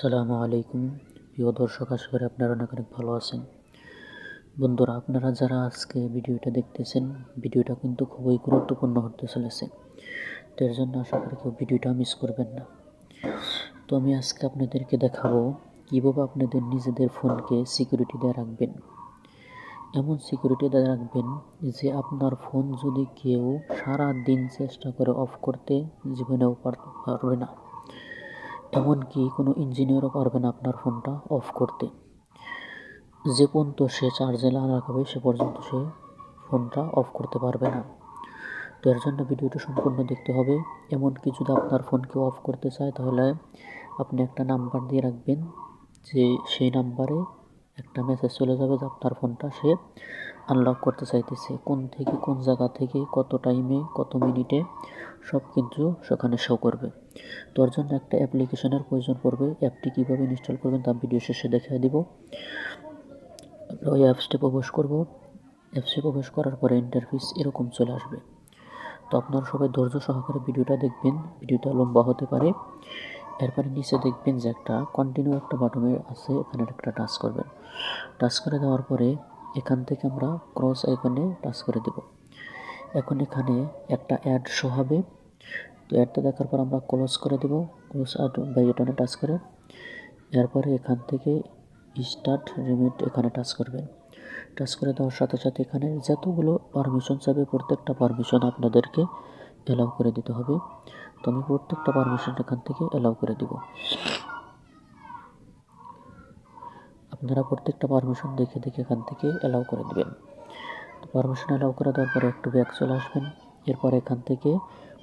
আসসালামু আলাইকুম। প্রিয় দর্শক, আশা করি আপনারা অনেক অনেক ভালো আছেন। বন্ধুরা, আপনারা যারা আজকে ভিডিওটা দেখতেছেন, ভিডিওটা কিন্তু খুবই গুরুত্বপূর্ণ হতে চলেছে। তো এর জন্য আশা করি কেউ ভিডিওটা মিস করবেন না। তো আমি আজকে আপনাদেরকে দেখাবো, কীভাবে আপনাদের নিজেদের ফোনকে সিকিউরিটি দিয়ে রাখবেন। এমন সিকিউরিটি দিয়ে রাখবেন যে আপনার ফোন যদি কেউ সারা দিন চেষ্টা করে অফ করতে, জীবনেও পারবে না। এমনকি কোনো ইঞ্জিনিয়ারও পারবে না আপনার ফোনটা অফ করতে। যে পর্যন্ত সে চার্জে না রাখাবে সে পর্যন্ত সে ফোনটা অফ করতে পারবে না। তো এর জন্য ভিডিওটা সম্পূর্ণ দেখতে হবে। এমনকি যদি আপনার ফোনকে অফ করতে চায়, তাহলে আপনি একটা নাম্বার দিয়ে রাখবেন, যে সেই নাম্বারে একটা মেসেজ চলে যাবে যে আপনার ফোনটা সে আনলক করতে চাইতেছে। কোন থেকে, কোন জায়গা থেকে, কত টাইমে কত মিনিটে সব কিন্তু সেখানে শো করবে। তোর জন্য একটা অ্যাপ্লিকেশনের প্রয়োজন পড়বে। অ্যাপটি কীভাবে ইনস্টল করবেন তা ভিডিও শেষে দেখিয়ে দিব। ওই অ্যাপসটি প্রবেশ করব। অ্যাপসে প্রবেশ করার পরে ইন্টারফেস এরকম চলে আসবে। তো আপনারা সবাই ধৈর্য সহকারে ভিডিওটা দেখবেন। ভিডিওটা লম্বা হতে পারে। এরপরে নিচে দেখবেন যে একটা কন্টিনিউ একটা বাটনে আছে। এখানে একটা টাচ করবেন। টাচ করে দেওয়ার পরে এখান থেকে আমরা ক্রস আইকনে টাচ করে দেব। এখন এখানে একটা অ্যাড শো হবে। তো অ্যাডটা দেখার পর আমরা ক্লোজ করে দেব। ক্লোজ আর বাটনে টাচ করে। এরপরে এখান থেকে স্টার্ট রিমিট এখানে টাচ করবেন টাচ করে দেওয়ার সাথে সাথে এখানে যতগুলো পারমিশন চাবে, প্রত্যেকটা পারমিশন আপনাদেরকে অ্যালাউ করে দিতে হবে। তো আমি প্রত্যেকটা পারমিশন এখান থেকে অ্যালাউ করে দিব। আপনারা প্রত্যেকটা পারমিশন দেখে দেখে এখান থেকে অ্যালাউ করে দেবেন। পারমিশন অ্যালাউ করে দেওয়ার পরে একটু ব্যাক চলে আসবেন। এরপর এখান থেকে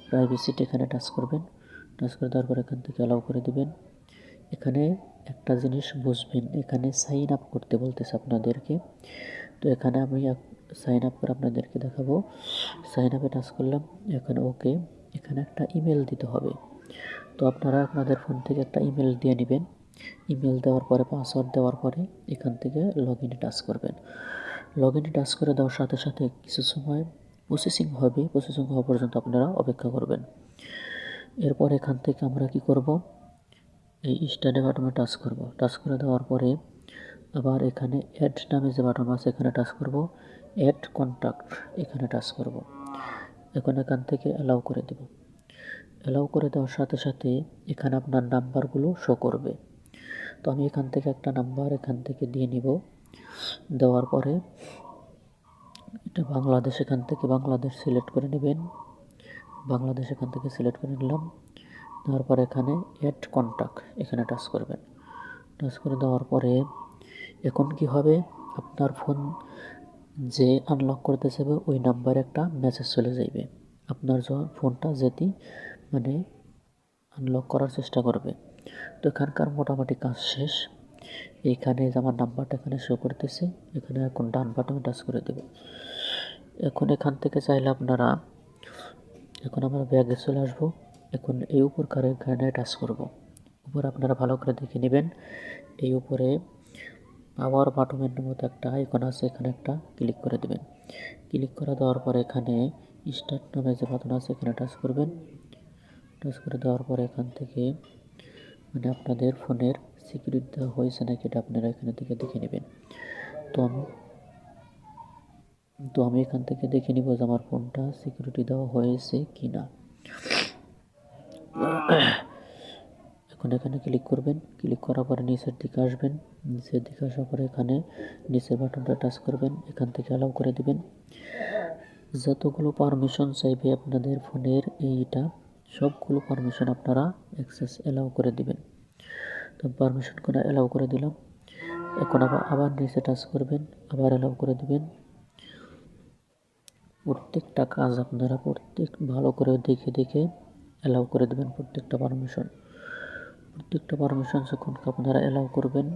প্রাইভেসিটি এখানে টাচ করবেন। টাচ করে দেওয়ার পর এখান থেকে অ্যালাউ করে দিবেন। এখানে একটা জিনিস বুঝবেন, এখানে সাইন আপ করতে বলতেছে আপনাদেরকে। তো এখানে আমি সাইন আপ করে আপনাদেরকে দেখাবো। সাইন আপে টাচ করলাম, এখানে ওকে এখানে একটা ইমেল দিতে হবে। তো আপনারা আপনাদের ফোন থেকে একটা ইমেল দিয়ে নেবেন। ইমেল দেওয়ার পরে পাসওয়ার্ড দেওয়ার পরে এখান থেকে লগ ইনে টাচ করবেন। লগ ইনে টাচ করে দেওয়ার সাথে সাথে কিছু সময় প্রসেসিং হবে প্রসেসিং হওয়া পর্যন্ত আপনারা অপেক্ষা করবেন। এরপর এখান থেকে আমরা কি করব? এই স্টাডি বাটনে টাচ করব। টাচ করে দেওয়ার পরে আবার এখানে অ্যাড নামে যে বাটন আছে, এখানে টাচ করব। অ্যাড কন্ট্যাক্ট এখানে টাচ করব। এখন এখান থেকে অ্যালাউ করে দেব। অ্যালাউ করে দেওয়ার সাথে সাথে এখানে আপনার নাম্বারগুলো শো করবে। তো আমি এখান থেকে একটা নাম্বার এখান থেকে দিয়ে নিব। দেওয়ার পরে এটা বাংলাদেশ এখান থেকে বাংলাদেশ সিলেক্ট করে নেবেন। বাংলাদেশ এখান থেকে সিলেক্ট করে নিলাম। তারপর এখানে অ্যাড কন্ট্যাক্ট এখানে টাচ করবেন। টাচ করে দেওয়ার পরে এখন কি হবে? আপনার ফোন যে আনলক করতে চাইবে, ওই নাম্বারে একটা মেসেজ চলে যাইবে। আপনার ফোনটা যেটি মানে আনলক করার চেষ্টা করবে। তো এখানকার মোটামুটি কাজ শেষ। এইখানে যে আমার নাম্বারটা এখানে শো করতেছে, এখানে এখন ডান বাটনে টাচ করে দেব। এখন এখান থেকে চাইলে আপনারা, এখন আমরা ব্যাগে চলে আসব। এখন এই উপর কারে এখানে টাচ করব। উপর আপনারা ভালো করে দেখে নেবেন। এই উপরে পাওয়ার বাটনের মতো একটা আইকন আছে, এখানে একটা ক্লিক করে দেবেন। ক্লিক করে দেওয়ার পরে এখানে স্টার্ট নামে যে বাটন আছে, এখানে টাচ করবেন। টাচ করে দেওয়ার পরে এখান থেকে মানে আপনাদের ফোনের সিকিউরিটি দেওয়া হয়েছে নাকি এটা আপনারা এখানে থেকে দেখে নেবেন। তো আমি তো আমি এখান থেকে দেখে নিব যে আমার ফোনটা সিকিউরিটি দেওয়া হয়েছে কি না এখন এখানে ক্লিক করবেন। ক্লিক করার পরে নিচের দিকে আসবেন। নিচের দিকে আসার পরে এখানে নিচের বাটনটা টাচ করবেন। এখান থেকে অ্যালাউ করে দিবেন। যতগুলো পারমিশন চাইবে আপনাদের ফোনের, এইটা সবগুলো পারমিশন আপনারা অ্যাক্সেস অ্যালাউ করে দিবেন। তো পারমিশন করে অ্যালাউ করে দিলাম। এখন আবার আবার নিচে টাচ করবেন, আবার অ্যালাউ করে দিবেন। প্রত্যেকটা কাজ আপনারা প্রত্যেক, ভালো করে দেখে দেখে অ্যালাউ করে দেবেন প্রত্যেকটা পারমিশন প্রত্যেকটা পারমিশন যখন আপনারা অ্যালাউ করবেন,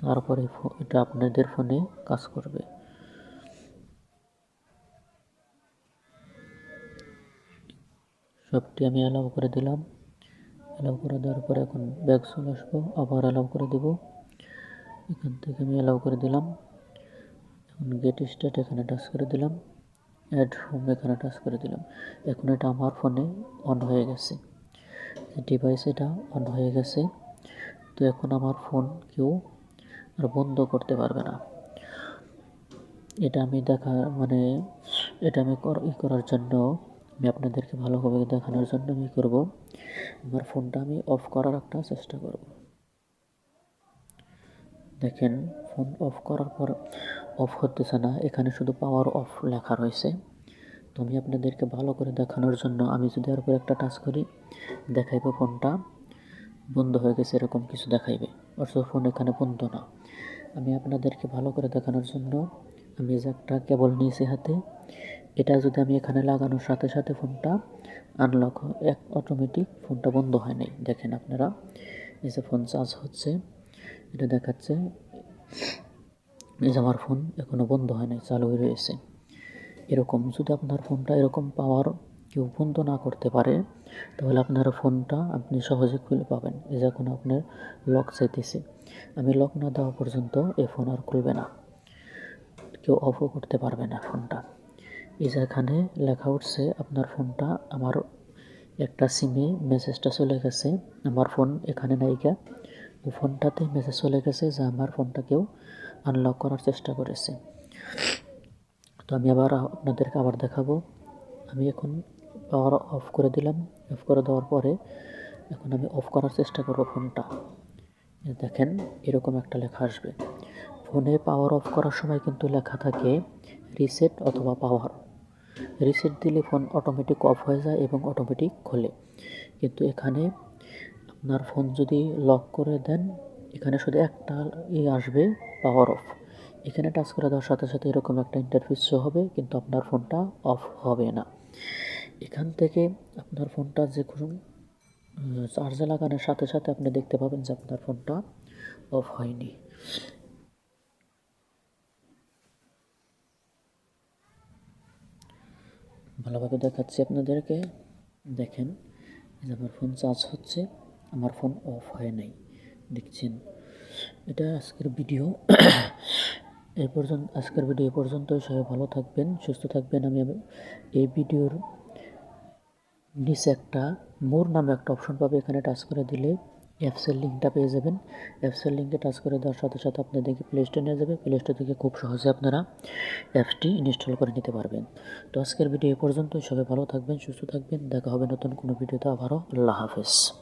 তারপরে এটা আপনাদের ফোনে কাজ করবে। সবটি আমি অ্যালাউ করে দিলাম। অ্যালাউ করে দেওয়ার পরে এখন ব্যাগ চলে আসব, আবার অ্যালাউ করে দেব। এখান থেকে আমি অ্যালাউ করে দিলাম। এখন গেট স্টার্ট এখানে টাচ করে দিলাম। অ্যাড হোম এখানে টাচ করে দিলাম। এখন এটা আমার ফোনে অন হয়ে গেছে। ডিভাইস এটা অন হয়ে গেছে। তো এখন আমার ফোন কেউ আর বন্ধ করতে পারবে না। এটা আমি দেখা মানে এটা আমি ই করার জন্য আমি আপনাদেরকে ভালোভাবে দেখানোর জন্য আমি করব। আমার ফোনটা আমি অফ করার একটা চেষ্টা করব। দেখেন, ফোন অফ করার পর অফ হতেছে না। এখানে শুধু পাওয়ার অফ লেখা রয়েছে। তো আমি আপনাদেরকে ভালো করে দেখানোর জন্য আমি যদি আর উপরে একটা টাচ করি, দেখাইবে ফোনটা। বন্ধ হয়ে গেছে, এরকম কিছু দেখাইবে। অথচ ফোন এখানে বন্ধ না। আমি আপনাদেরকে ভালো করে দেখানোর জন্য আমি যে একটা কেবল নিয়েছি হাতে এটা যদি আমি এখানে লাগানোর সাথে সাথে ফোনটা আনলক এক অটোমেটিক ফোনটা বন্ধ হয় নাই। দেখেন আপনারা, এই যে ফোন চার্জ হচ্ছে, এটা দেখাচ্ছে, এই যে আমার ফোন এখনও বন্ধ হয় নাই, চালু হয়ে রয়েছে। এরকম যদি আপনার ফোনটা এরকম পাওয়ার কেউ বন্ধ না করতে পারে, তাহলে আপনার ফোনটা আপনি সহজে খুলে পাবেন। এই যে এখন আপনার লক চাইতেছে। আমি লক না দেওয়া পর্যন্ত এই ফোন আর খুলবে না। কেউ অফও করতে পারবে না ফোনটা এখানে লেখা উঠছে, আপনার ফোনটা আমার একটা সিমে মেসেজটা চলে গেছে। আমার ফোন এখানে নাইকা ও ফোনটাতে মেসেজ চলে গেছে যে আমার ফোনটা কেউ আনলক করার চেষ্টা করেছে। তো আমি আবার আপনাদেরকে আবার দেখাবো। আমি এখন পাওয়ার অফ করে দিলাম। অফ করে দেওয়ার পরে এখন আমি অফ করার চেষ্টা করব ফোনটা। দেখেন, এরকম একটা লেখা আসবে। ফোনে পাওয়ার অফ করার সময় কিন্তু লেখা থাকে রিসেট অথবা পাওয়ার। রিসেট দিলে ফোন অটোমেটিক অফ হয়ে যায় এবং অটোমেটিক খোলে। কিন্তু এখানে আপনার ফোন যদি লক করে দেন, এখানে শুধু একটা ই আসবে পাওয়ার অফ এখানে টাচ করে দেওয়ার সাথে সাথে এরকম একটা ইন্টারফেস শো হবে, কিন্তু আপনার ফোনটা অফ হবে না। এখান থেকে আপনার ফোনটা যে কোনো চার্জে লাগানোর সাথে সাথে আপনি দেখতে পাবেন যে আপনার ফোনটা অফ হয়নি। ভালোভাবে দেখাচ্ছি আপনাদেরকে। দেখেন যে আমার ফোন চার্জ হচ্ছে, আমার ফোন অফ হয় নাই। দেখছেন? এটা আজকের ভিডিও এই পর্যন্ত, আজকের ভিডিও এই পর্যন্ত সবাই ভালো থাকবেন, সুস্থ থাকবেন। আমি এই ভিডিওর নিচে একটা, মোর নামে একটা অপশন পাবে এখানে টাচ করে দিলে। অ্যাপসের লিঙ্কটা পেয়ে যাবেন। অ্যাপসের লিঙ্কে টাচ করে দেওয়ার সাথে সাথে আপনাদেরকে প্লে স্টোর নিয়ে যাবে। প্লে স্টোর থেকে খুব সহজে আপনারা অ্যাপসটি ইনস্টল করে নিতে পারবেন। তো আজকের ভিডিও এ পর্যন্ত সবাই ভালো থাকবেন, সুস্থ থাকবেন। দেখা হবে নতুন কোনো ভিডিওতে আবারও। আল্লাহ হাফেজ।